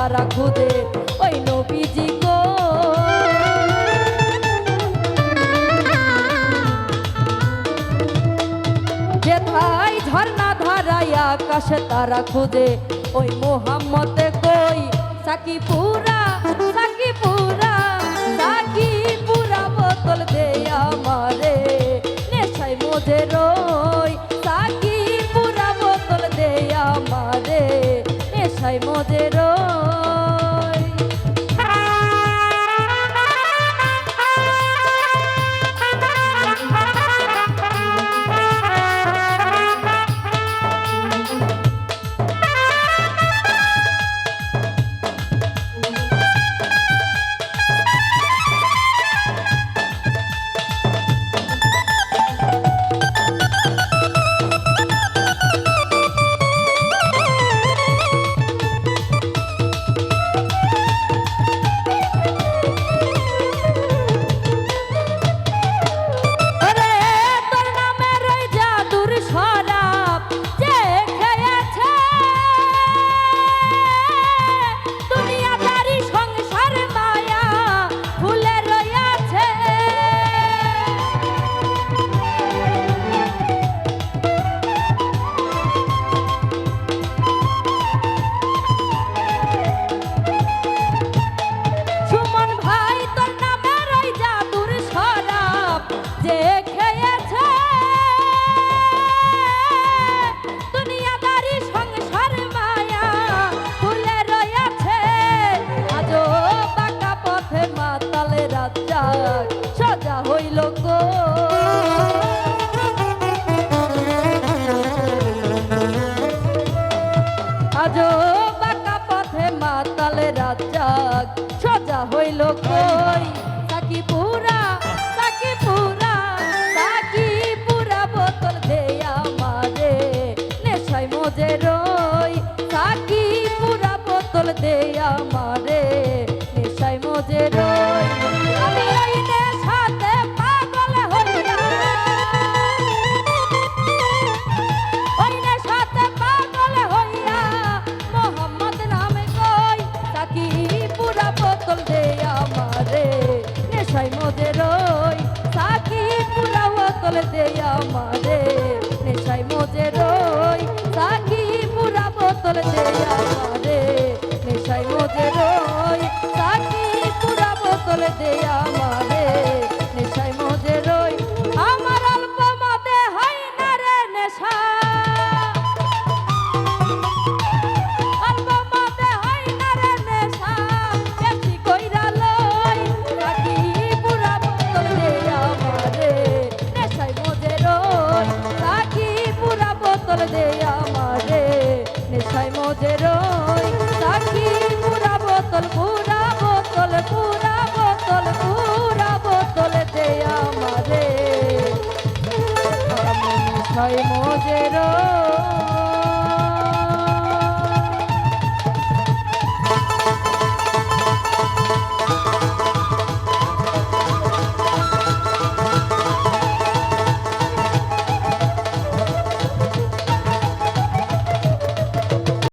তারা খুদে ওই নবীজি গো। যেথায় ঝর্ণা ধরায় আকাশে তারা খুদে ওই মোহাম্মতে কই? সাকি পুরা সাকি পুরা সাকি পুরা বোতল দে আমারে, নেশায় মোদেরও আজ বাঁকা পথে মাতালে রাজ্জাক, সোজা হইল কই? সাকি পুরা সাকি পুরা সাকি পুরা বোতল দেয়া মারে নেশায় মজে রই। সাকি পুরা বোতল দেয়া মারে সাই মজের সাকি পোলাও কল দে আমারে ছয় মোজেরো।